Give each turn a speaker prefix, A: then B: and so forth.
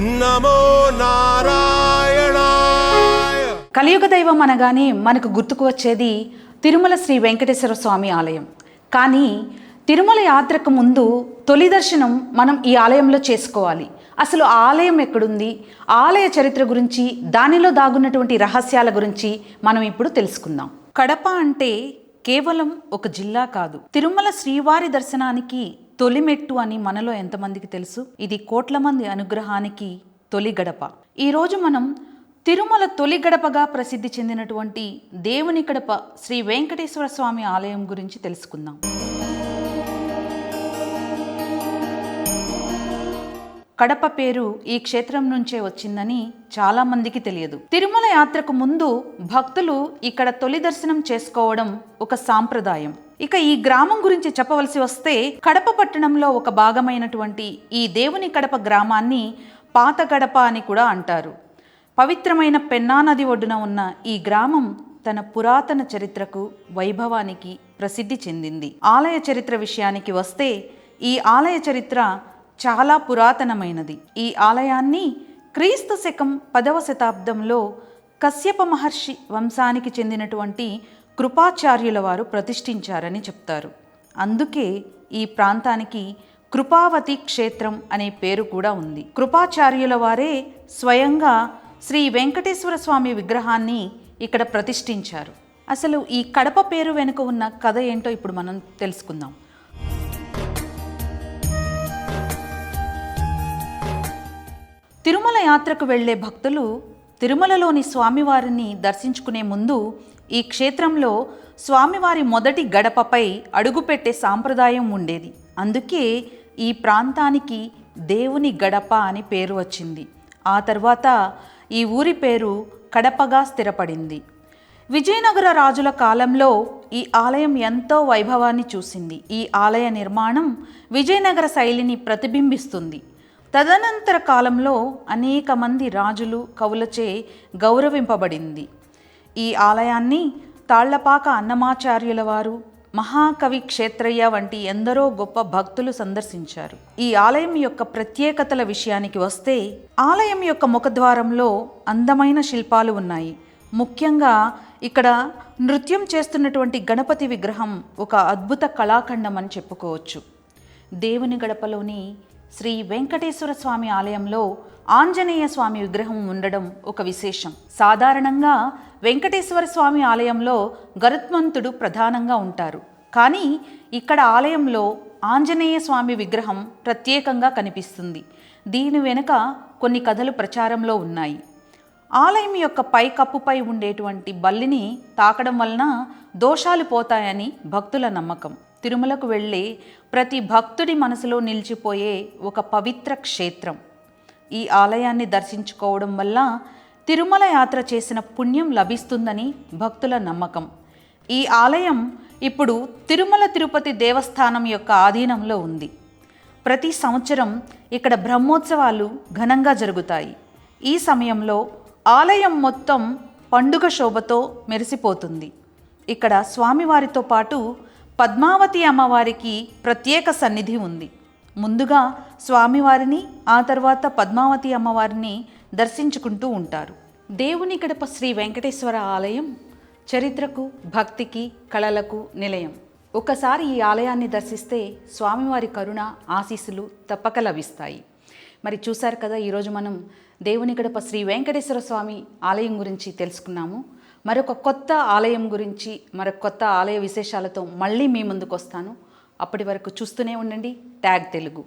A: నమో నారాయణాయ.
B: కలియుగ దైవం అనగానే మనకు గుర్తుకు వచ్చేది తిరుమల శ్రీ వెంకటేశ్వర స్వామి ఆలయం. కానీ తిరుమల యాత్రకు ముందు తొలి దర్శనం మనం ఈ ఆలయంలో చేసుకోవాలి. అసలు ఆలయం ఎక్కడుంది? ఆలయ చరిత్ర గురించి దానిలో దాగున్నటువంటి రహస్యాల గురించి మనం ఇప్పుడు తెలుసుకుందాం. కడప అంటే కేవలం ఒక జిల్లా కాదు. తిరుమల శ్రీవారి దర్శనానికి తొలిమెట్టు అని మనలో ఎంతమందికి తెలుసు? ఇది కోట్ల మంది అనుగ్రహానికి తొలి గడప. ఈరోజు మనం తిరుమల తొలి గడపగా ప్రసిద్ధి చెందినటువంటి దేవుని గడప శ్రీ వెంకటేశ్వర స్వామి ఆలయం గురించి తెలుసుకుందాం. కడప పేరు ఈ క్షేత్రం నుంచే వచ్చిందని చాలా మందికి తెలియదు. తిరుమల యాత్రకు ముందు భక్తులు ఇక్కడ తొలి దర్శనం చేసుకోవడం ఒక సాంప్రదాయం. ఇక ఈ గ్రామం గురించి చెప్పవలసి వస్తే కడప పట్టణంలో ఒక భాగమైనటువంటి ఈ దేవుని కడప గ్రామాన్ని పాత గడప అని కూడా అంటారు. పవిత్రమైన పెన్నా నది ఒడ్డున ఉన్న ఈ గ్రామం తన పురాతన చరిత్రకు వైభవానికి ప్రసిద్ధి చెందింది. ఆలయ చరిత్ర విషయానికి వస్తే ఈ ఆలయ చరిత్ర చాలా పురాతనమైనది. ఈ ఆలయాన్ని క్రీస్తు శకం పదవ శతాబ్దంలో కశ్యప మహర్షి వంశానికి చెందినటువంటి కృపాచార్యుల వారు ప్రతిష్ఠించారని చెప్తారు. అందుకే ఈ ప్రాంతానికి కృపావతి క్షేత్రం అనే పేరు కూడా ఉంది. కృపాచార్యుల వారే స్వయంగా శ్రీ వెంకటేశ్వర స్వామి విగ్రహాన్ని ఇక్కడ ప్రతిష్ఠించారు. అసలు ఈ కడప పేరు వెనుక ఉన్న కథ ఏంటో ఇప్పుడు మనం తెలుసుకుందాం. తిరుమల యాత్రకు వెళ్ళే భక్తులు తిరుమలలోని స్వామివారిని దర్శించుకునే ముందు ఈ క్షేత్రంలో స్వామివారి మొదటి గడపపై అడుగుపెట్టే సాంప్రదాయం ఉండేది. అందుకే ఈ ప్రాంతానికి దేవుని గడప అని పేరు వచ్చింది. ఆ తర్వాత ఈ ఊరి పేరు కడపగా స్థిరపడింది. విజయనగర రాజుల కాలంలో ఈ ఆలయం ఎంతో వైభవాన్ని చూసింది. ఈ ఆలయ నిర్మాణం విజయనగర శైలిని ప్రతిబింబిస్తుంది. తదనంతర కాలంలో అనేక మంది రాజులు కవులచే గౌరవింపబడింది. ఈ ఆలయాన్ని తాళ్ళపాక అన్నమాచార్యుల వారు మహాకవి క్షేత్రయ్య వంటి ఎందరో గొప్ప భక్తులు సందర్శించారు. ఈ ఆలయం యొక్క ప్రత్యేకతల విషయానికి వస్తే ఆలయం యొక్క ముఖద్వారంలో అందమైన శిల్పాలు ఉన్నాయి. ముఖ్యంగా ఇక్కడ నృత్యం చేస్తున్నటువంటి గణపతి విగ్రహం ఒక అద్భుత కళాఖండం అని చెప్పుకోవచ్చు. దేవుని గడపలోని శ్రీ వెంకటేశ్వర స్వామి ఆలయంలో ఆంజనేయ స్వామి విగ్రహం ఉండడం ఒక విశేషం. సాధారణంగా వెంకటేశ్వర స్వామి ఆలయంలో గరుత్మంతుడు ప్రధానంగా ఉంటారు. కానీ ఇక్కడ ఆలయంలో ఆంజనేయ స్వామి విగ్రహం ప్రత్యేకంగా కనిపిస్తుంది. దీని వెనుక కొన్ని కథలు ప్రచారంలో ఉన్నాయి. ఆలయం యొక్క పై కప్పుపై ఉండేటువంటి బల్లిని తాకడం వలన దోషాలు పోతాయని భక్తుల నమ్మకం. తిరుమలకు వెళ్ళే ప్రతి భక్తుడి మనసులో నిలిచిపోయే ఒక పవిత్ర క్షేత్రం. ఈ ఆలయాన్ని దర్శించుకోవడం వల్ల తిరుమల యాత్ర చేసిన పుణ్యం లభిస్తుందని భక్తుల నమ్మకం. ఈ ఆలయం ఇప్పుడు తిరుమల తిరుపతి దేవస్థానం యొక్క ఆధీనంలో ఉంది. ప్రతి సంవత్సరం ఇక్కడ బ్రహ్మోత్సవాలు ఘనంగా జరుగుతాయి. ఈ సమయంలో ఆలయం మొత్తం పండుగ శోభతో మెరిసిపోతుంది. ఇక్కడ స్వామివారితో పాటు పద్మావతి అమ్మవారికి ప్రత్యేక సన్నిధి ఉంది. ముందుగా స్వామివారిని ఆ తర్వాత పద్మావతి అమ్మవారిని దర్శించుకుంటూ ఉంటారు. దేవుని గడప శ్రీ వెంకటేశ్వర ఆలయం చరిత్రకు భక్తికి కళలకు నిలయం. ఒకసారి ఈ ఆలయాన్ని దర్శిస్తే స్వామివారి కరుణ ఆశీస్సులు తప్పక లభిస్తాయి. మరి చూశారు కదా ఈరోజు మనం దేవుని గడప శ్రీ వెంకటేశ్వర స్వామి ఆలయం గురించి తెలుసుకున్నాము. మరొక కొత్త ఆలయం గురించి మరొక కొత్త ఆలయ విశేషాలతో మళ్ళీ మీ ముందుకు వస్తాను. అప్పటి వరకు చూస్తూనే ఉండండి. ట్యాగ్ తెలుగు.